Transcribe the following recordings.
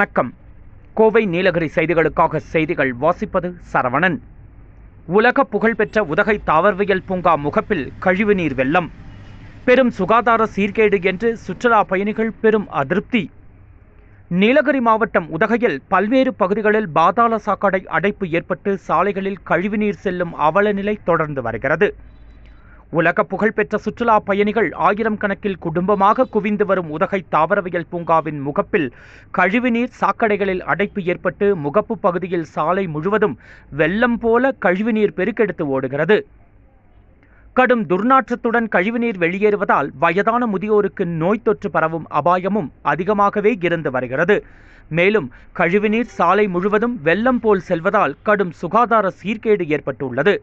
வணக்கம். கோவை நீலகிரி செய்திகளுக்காக செய்திகள் வாசிப்பது சரவணன். உலக புகழ்பெற்ற உதகை தாவரவியல் பூங்கா முகப்பில் கழிவுநீர் வெள்ளம். பெரும் சுகாதார சீர்கேடு என்று சுற்றுலா பயணிகள் பெரும் அதிருப்தி. நீலகிரி மாவட்டம் உதகையில் பல்வேறு பகுதிகளில் பாதாள சாக்கடை அடைப்பு ஏற்பட்டு சாலைகளில் கழிவுநீர் செல்லும் அவலநிலை தொடர்ந்து வருகிறது. உலக புகழ்பெற்ற சுற்றுலா பயணிகள் ஆயிரம் கணக்கில் குடும்பமாக குவிந்து வரும் உதகை தாவரவியல் பூங்காவின் முகப்பில் கழிவுநீர் சாக்கடைகளில் அடைப்பு ஏற்பட்டு முகப்பு பகுதியில் சாலை முழுவதும் வெள்ளம் போல கழிவுநீர் பெருக்கெடுத்து ஓடுகிறது. கடும் துர்நாற்றத்துடன் கழிவுநீர் வெளியேறுவதால் வயதான முதியோருக்கு நோய் தொற்று பரவும் அபாயமும் அதிகமாகவே இருந்து வருகிறது. மேலும் கழிவுநீர் சாலை முழுவதும் வெள்ளம் போல் செல்வதால் கடும் சுகாதார சீர்கேடு ஏற்பட்டுள்ளது.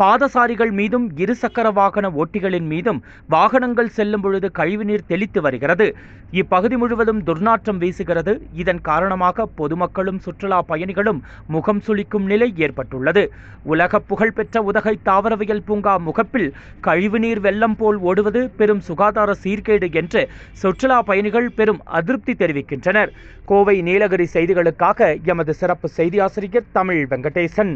பாதசாரிகள் மீதும் இருசக்கர வாகன ஓட்டிகளின் மீதும் வாகனங்கள் செல்லும் பொழுது கழிவுநீர் தெளித்து வருகிறது. இப்பகுதி முழுவதும் துர்நாற்றம் வீசுகிறது. இதன் காரணமாக பொதுமக்களும் சுற்றுலா பயணிகளும் முகம் சுளிக்கும் நிலை ஏற்பட்டுள்ளது. உலக புகழ்பெற்ற உதகை தாவரவியல் பூங்கா முகப்பில் கழிவுநீர் வெள்ளம் போல் ஓடுவது பெரும் சுகாதார சீர்கேடு என்று சுற்றுலா பயணிகள் பெரும் அதிருப்தி தெரிவிக்கின்றனர். கோவை நீலகிரி செய்திகளுக்காக எமது சிறப்பு செய்தி ஆசிரியர் தமிழ் வெங்கடேசன்.